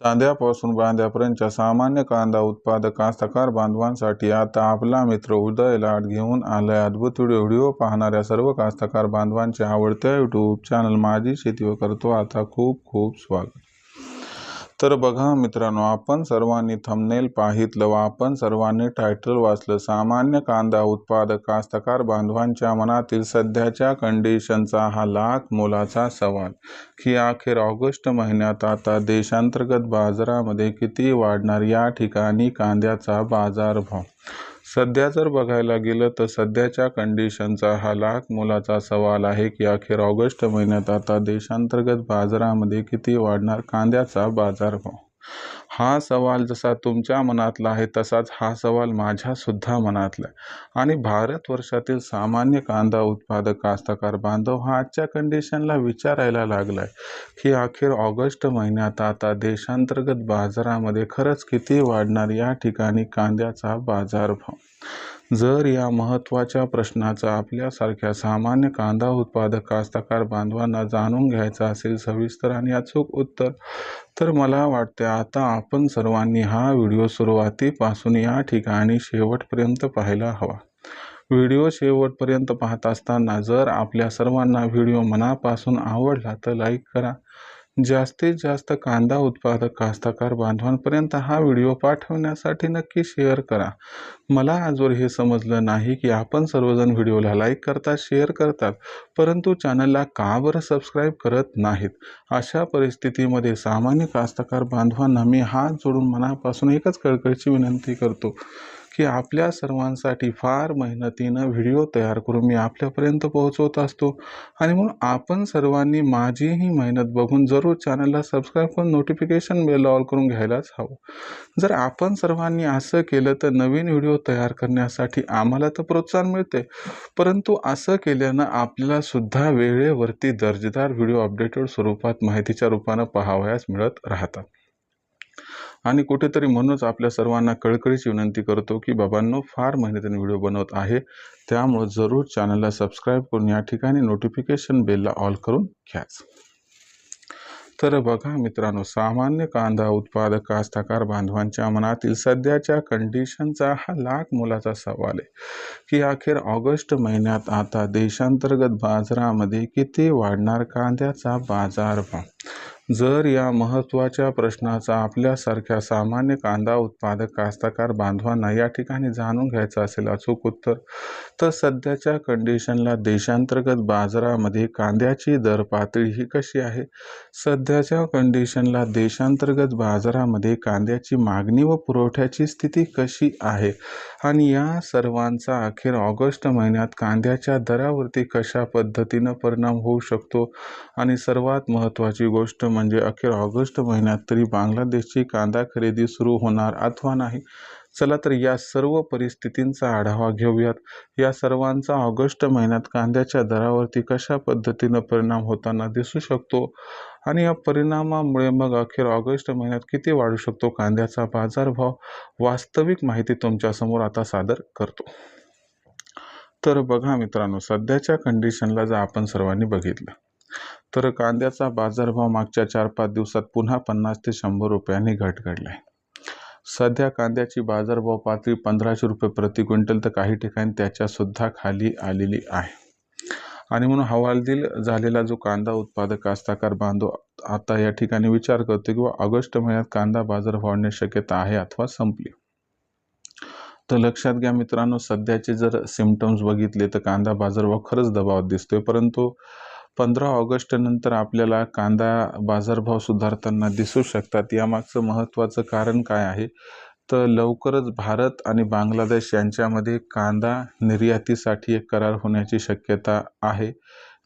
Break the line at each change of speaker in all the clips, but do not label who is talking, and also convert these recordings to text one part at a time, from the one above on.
चांद्यापासून बांध्यापर्यंतच्या सामान्य कांदा उत्पादक कास्तकार बांधवांसाठी आता आपला मित्र उदय लाट घेऊन आलाय. अद्भुत व्हिडिओ व्हिडिओ पाहणाऱ्या सर्व कास्तकार बांधवांचे आवडत्या यूट्यूब चॅनल माझी शेती व करतो. आता खूप खूप स्वागत. तर बघा मित्रांनो आपण सर्वांनी थंबनेल पाहितलं व आपण सर्वांनी टायटल वाचलं. सामान्य कांदा उत्पादक कास्तकार बांधवांच्या मनातील सध्याच्या कंडिशनचा हा लाख मोलाचा सवाल. की अखेर ऑगस्ट महिन्यात आता देशांतर्गत बाजारामध्ये किती वाढणार या ठिकाणी कांद्याचा बाजारभाव? सध्या जर बघायला गेलं तर सध्याच्या कंडिशनचा हा लाख मोलाचा सवाल आहे की अखेर ऑगस्ट महिन्यात आता देशांतर्गत बाजारामध्ये किती वाढणार? कांद्याचा बाजारभाव हा सवाल जसा तुमच्या मनातला आहे तसाच हा सवाल माझ्यासुद्धा मनातला आहे. आणि भारतवर्षातील सामान्य कांदा उत्पादक कास्तकार बांधव हा आजच्या कंडिशनला विचारायला लागला आहे की अखेर ऑगस्ट महिन्यात आता देशांतर्गत बाजारामध्ये खरंच किती वाढणार या ठिकाणी कांद्याचा बाजारभाव? जर या महत्त्वाच्या प्रश्नाचा आपल्यासारख्या सामान्य कांदा उत्पादक कास्तकार बांधवांना जाणून घ्यायचा असेल सविस्तर आणि अचूक उत्तर तर मला वाटते आता आपण सर्वांनी हा व्हिडिओ सुरुवातीपासून या ठिकाणी शेवटपर्यंत पाहायला हवा. व्हिडिओ शेवटपर्यंत पाहत असताना जर आपल्या सर्वांना व्हिडिओ मनापासून आवडला तर लाईक करा. जास्तीत जास्त कांदा उत्पादक कास्तकार बांधवांपर्यंत हा व्हिडिओ पाठवण्यासाठी नक्की शेअर करा. मला आजवर हे समजलं नाही की आपण सर्वजण व्हिडिओला लाईक करतात शेअर करतात परंतु चॅनलला का बरं सबस्क्राईब करत नाहीत? अशा परिस्थितीमध्ये सामान्य कास्तकार बांधवांना मी हात जोडून मनापासून एकच कळकळीची विनंती करतो की आपल्या सर्वांसाठी फार मेहनतीनं व्हिडिओ तयार करून मी आपल्यापर्यंत पोहोचवत असतो. आणि म्हणून आपण सर्वांनी माझी ही मेहनत बघून जरूर चॅनलला सबस्क्राईब करून नोटिफिकेशन बेल ऑल करून घ्यायलाच हवं. जर आपण सर्वांनी असं केलं तर नवीन व्हिडिओ तयार करण्यासाठी आम्हाला तर प्रोत्साहन मिळते. परंतु असं केल्यानं आपल्याला सुद्धा वेळेवरती दर्जेदार व्हिडिओ अपडेटेड स्वरूपात माहितीच्या रूपानं पाहावयास मिळत राहतात आणि कुठेतरी म्हणूनच आपल्या सर्वांना कळकळीची विनंती करतो की बाबांनो फार मेहनतीने व्हिडिओ बनवत आहे. त्यामुळं जरूर चॅनलला सबस्क्राईब करून या ठिकाणी नोटिफिकेशन बेलला ऑल करून घ्याच तर बघा मित्रांनो सामान्य कांदा उत्पादक कास्तकार बांधवांच्या मनातील सध्याच्या कंडिशनचा हा लाख मोलाचा सवाल आहे की अखेर ऑगस्ट महिन्यात आता देशांतर्गत बाजारामध्ये किती वाढणार कांद्याचा बाजारभाव जर या महत्त्वाच्या प्रश्नाचा आपल्यासारख्या सामान्य कांदा उत्पादक कास्तकार बांधवांना या ठिकाणी जाणून घ्यायचं असेल अचूक उत्तर तर सध्याच्या कंडिशनला देशांतर्गत बाजारामध्ये कांद्याची दर पातळी ही कशी आहे? सध्याच्या कंडिशनला देशांतर्गत बाजारामध्ये कांद्याची मागणी व पुरवठ्याची स्थिती कशी आहे? आणि या सर्वांचा अखेर ऑगस्ट महिन्यात कांद्याच्या दरावरती कशा पद्धतीनं परिणाम होऊ शकतो? आणि सर्वात महत्त्वाची गोष्ट म्हणजे म्हणजे अखेर ऑगस्ट महिन्यात तरी बांगलादेशची कांदा खरेदी सुरू होणार अथवा नाही? चला तर या सर्व परिस्थितींचा आढावा घेऊयात. या सर्वांचा ऑगस्ट महिन्यात कांद्याच्या दरावरती कशा पद्धतीनं परिणाम होताना दिसू शकतो? आणि या परिणामामुळे मग अखेर ऑगस्ट महिन्यात किती वाढू शकतो कांद्याचा बाजारभाव? वास्तविक माहिती तुमच्यासमोर आता सादर करतो. तर बघा मित्रांनो सध्याच्या कंडिशनला जर आपण सर्वांनी बघितलं तर कांद्याचा बाजारभाव मागच्या चार पाच दिवसात पुन्हा पन्नास ते शंभर रुपयांनी घट घडला आहे सध्या कांद्याची बाजारभाव पातळी पंधराशे रुपये प्रति क्विंटल तर काही ठिकाणी त्याच्यासुद्धा खाली आलेली आहे. आणि म्हणून हवालदिल झालेला जो कांदा उत्पादक कास्ताकार बांधव आता या ठिकाणी विचार करतो किंवा ऑगस्ट महिन्यात कांदा बाजार वाढण्याची शक्यता आहे अथवा संपली? तर लक्षात घ्या मित्रांनो सध्याचे जर सिमटम्स बघितले तर कांदा बाजारभाव खरंच दबावात दिसतोय. परंतु पंधरा ऑगस्टनंतर आपल्याला कांदा बाजारभाव सुधारताना दिसू शकतात. यामागचं महत्त्वाचं कारण काय आहे? तर लवकरच भारत आणि बांगलादेश यांच्यामध्ये कांदा निर्यातीसाठी एक करार होण्याची शक्यता आहे.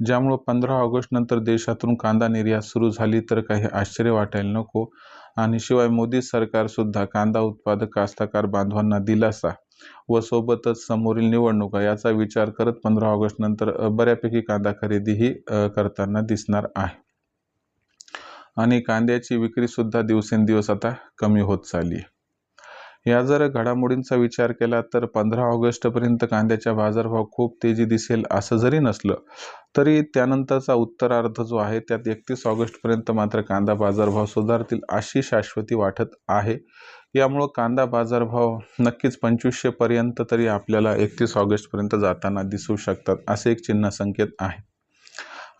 ज्यामुळं पंधरा ऑगस्टनंतर देशातून कांदा निर्यात सुरू झाली तर काही आश्चर्य वाटायला नको. आणि शिवाय मोदी सरकारसुद्धा कांदा उत्पादक कास्तकार बांधवांना दिलासा व सोबतच समोरील निवडणुका याचा विचार करत पंधरा ऑगस्ट नंतर बऱ्यापैकी कांदा खरेदीही करताना दिसणार आहे. आणि कांद्याची विक्री सुद्धा दिवसेंदिवस आता कमी होत चालली आहे. या जर घडामोडींचा विचार केला तर पंधरा ऑगस्टपर्यंत कांद्याचा बाजारभाव खूप तेजी दिसेल असं जरी नसलं तरी त्यानंतरचा उत्तरार्ध जो आहे त्यात एकतीस ऑगस्टपर्यंत मात्र कांदा बाजारभाव सुधारतील अशी शाश्वती वाटत आहे. यामुळं कांदा बाजारभाव नक्कीच पंचवीसशेपर्यंत तरी आपल्याला एकतीस ऑगस्टपर्यंत जाताना दिसू शकतात असे एक चिन्ह संकेत आहे.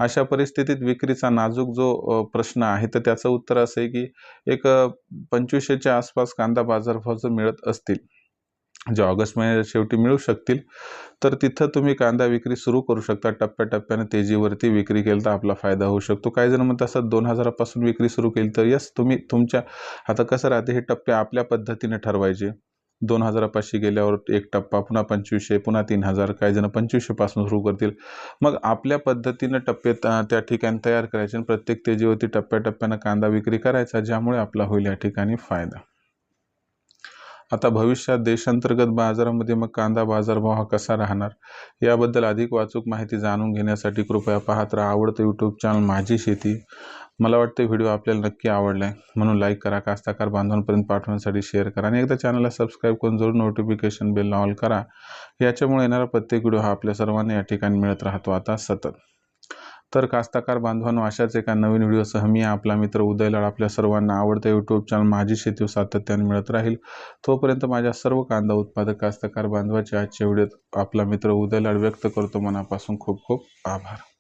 अशा परिस्थितीत विक्रीचा नाजूक जो प्रश्न आहे तर त्याचं उत्तर असं आहे की एक पंचवीसशेच्या आसपास कांदा बाजारभाव जर मिळत असतील जे ऑगस्ट महिन्याच्या शेवटी मिळू शकतील तर तिथं तुम्ही कांदा विक्री सुरू करू शकता. टप्प्याटप्प्याने तेजीवरती विक्री केली तर आपला फायदा होऊ शकतो. काही जण म्हणतात असं दोन हजारापासून विक्री सुरू केली तर यस तुम्ही तुमच्या आता कसं राहते? हे टप्पे आपल्या पद्धतीने ठरवायचे. दोन हजारापाशी गेल्यावर एक टप्पा पुन्हा पंचवीसशे पुन्हा तीन हजार काही जण पंचवीसशेपासून सुरू करतील. मग आपल्या पद्धतीनं टप्पे त्या ठिकाणी तयार करायचे आणि प्रत्येक तेजीवरती टप्प्याटप्प्यानं कांदा विक्री करायचा ज्यामुळे आपला होईल या ठिकाणी फायदा. आता भविष्यात देशांतर्गत बाजारामध्ये मग कांदा बाजारभाव हा कसा राहणार? याबद्दल अधिक वाचूक माहिती जाणून घेण्यासाठी कृपया पाहत राहा आवडतं यूट्यूब चॅनल माझी शेती. मला वाटतं व्हिडिओ आपल्याला नक्की आवडला आहे म्हणून लाईक करा कास्ताकार बांधवांपर्यंत पाठवण्यासाठी शेअर करा आणि एकदा चॅनलला सबस्क्राईब करून जरूर नोटिफिकेशन बेल ऑल करा. याच्यामुळे येणारा प्रत्येक व्हिडिओ हा आपल्या सर्वांना या ठिकाणी मिळत राहतो आता सतत. तर कास्ताकार बांधवांनो अशाच एका नवीन व्हिडिओसह मी आपला मित्र उदयलाड आपल्या सर्वांना आवडतं यूट्यूब चॅनल माझी शेती सातत्याने मिळत राहील. तोपर्यंत माझ्या सर्व कांदा उत्पादक कास्तकार बांधवाच्या आजच्या व्हिडिओत आपला मित्र उदयलाड व्यक्त करतो. मनापासून खूप खूप आभार.